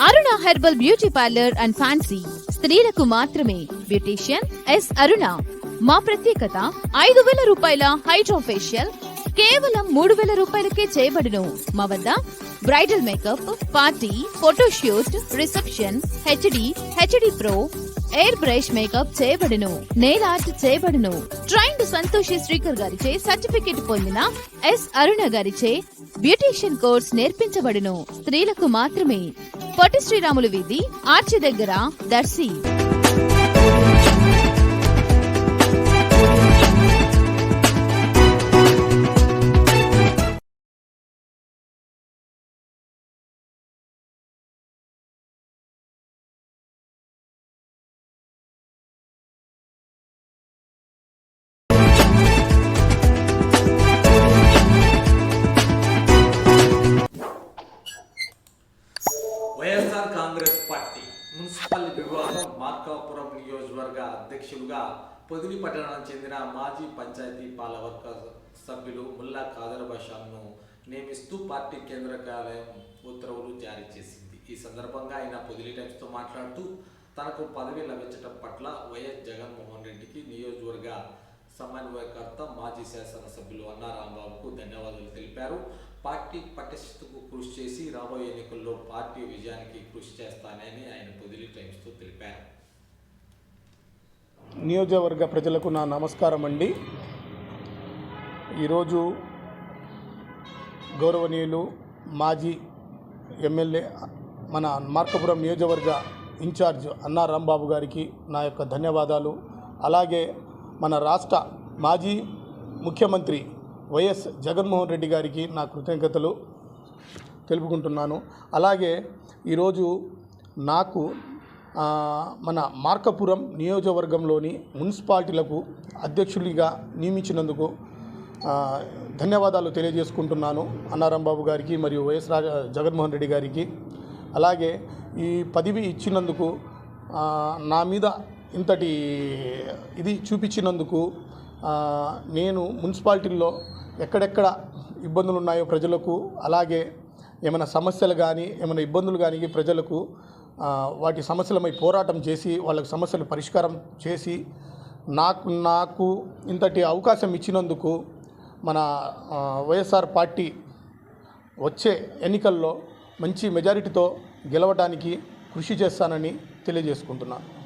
Aruna herbal beauty parlour and fancy. స్త్రీలకు మాత్రమే. Beautician S Aruna. మా ప్రత్యేకత ఐదు వేల రూపాయల హైడ్రో ఫేషియల్ కేవలం మూడు వేల రూపాయలకే చేయబడును. మా వద్ద bridal makeup party photoshoot reception HD HD pro air brush makeup చేయబడును నెయిల్ ఆర్ట్ చేయబడును. ట్రైన్డ్ సంతోషి శ్రీకర్ గారిచే సర్టిఫికెట్ పొందిన ఎస్ అరుణ గారిచే బ్యూటీషియన్ కోర్స్ నేర్పించబడును. స్త్రీలకు మాత్రమే. పొట్టి శ్రీరాములు వీధి ఆర్చి దగ్గర దర్శి. మున్సిపల్ విభాగం మార్కాపురం నియోజకవర్గ అధ్యక్షులుగా పొదిలి పట్టణానికి చెందిన మాజీ పంచాయతీ పాలవర్గ సభ్యులు ముల్లా ఖాదర్ బషాను నియమిస్తూ పార్టీ కేంద్ర కార్యాలయం ఉత్తర్వులు జారీ చేసింది. ఈ సందర్భంగా ఆయన పొదిలి టైమ్స్తో మాట్లాడుతూ తనకు పదవి లభించడం పట్ల వైఎస్ జగన్మోహన్ రెడ్డికి నియోజకవర్గ సమన్వయకర్త మాజీ శాసనసభ్యులు అన్నారాంబాబుకు ధన్యవాదాలు తెలిపారు. పార్టీ పటిష్టకు కృషి చేసి రాబోయే ఎన్నికల్లో పార్టీ విజయానికి కృషి చేస్తానని ఆయన పొదిలి టైమ్స్తో తెలిపారు. నియోజకవర్గ ప్రజలకు నా నమస్కారం అండి. ఈరోజు గౌరవనీయులు మాజీ ఎమ్మెల్యే మన మార్కపురం నియోజకవర్గ ఇన్ఛార్జ్ అన్నా రాంబాబు గారికి నా యొక్క ధన్యవాదాలు. అలాగే మన రాష్ట్ర మాజీ ముఖ్యమంత్రి వైఎస్ జగన్మోహన్ రెడ్డి గారికి నా కృతజ్ఞతలు తెలుపుకుంటున్నాను. అలాగే ఈరోజు నాకు మన మార్కపురం నియోజకవర్గంలోని మున్సిపాలిటీలకు అధ్యక్షుడిగా నియమించినందుకు ధన్యవాదాలు తెలియజేసుకుంటున్నాను అన్నారాంబాబు గారికి మరియు వైఎస్ రాజ జగన్మోహన్ రెడ్డి గారికి. అలాగే ఈ పదవి ఇచ్చినందుకు నా మీద ఇంతటి ఇది చూపించినందుకు నేను మున్సిపాలిటీల్లో ఎక్కడెక్కడ ఇబ్బందులు ఉన్నాయో ప్రజలకు అలాగే ఏమైనా సమస్యలు కానీ ఏమైనా ఇబ్బందులు కానీ ప్రజలకు వాటి సమస్యలపై పోరాటం చేసి వాళ్ళకి సమస్యలు పరిష్కారం చేసి నాకు నాకు ఇంతటి అవకాశం ఇచ్చినందుకు మన వైఎస్ఆర్ పార్టీ వచ్చే ఎన్నికల్లో మంచి మెజారిటీతో గెలవడానికి కృషి చేస్తానని తెలియజేసుకుంటున్నాను.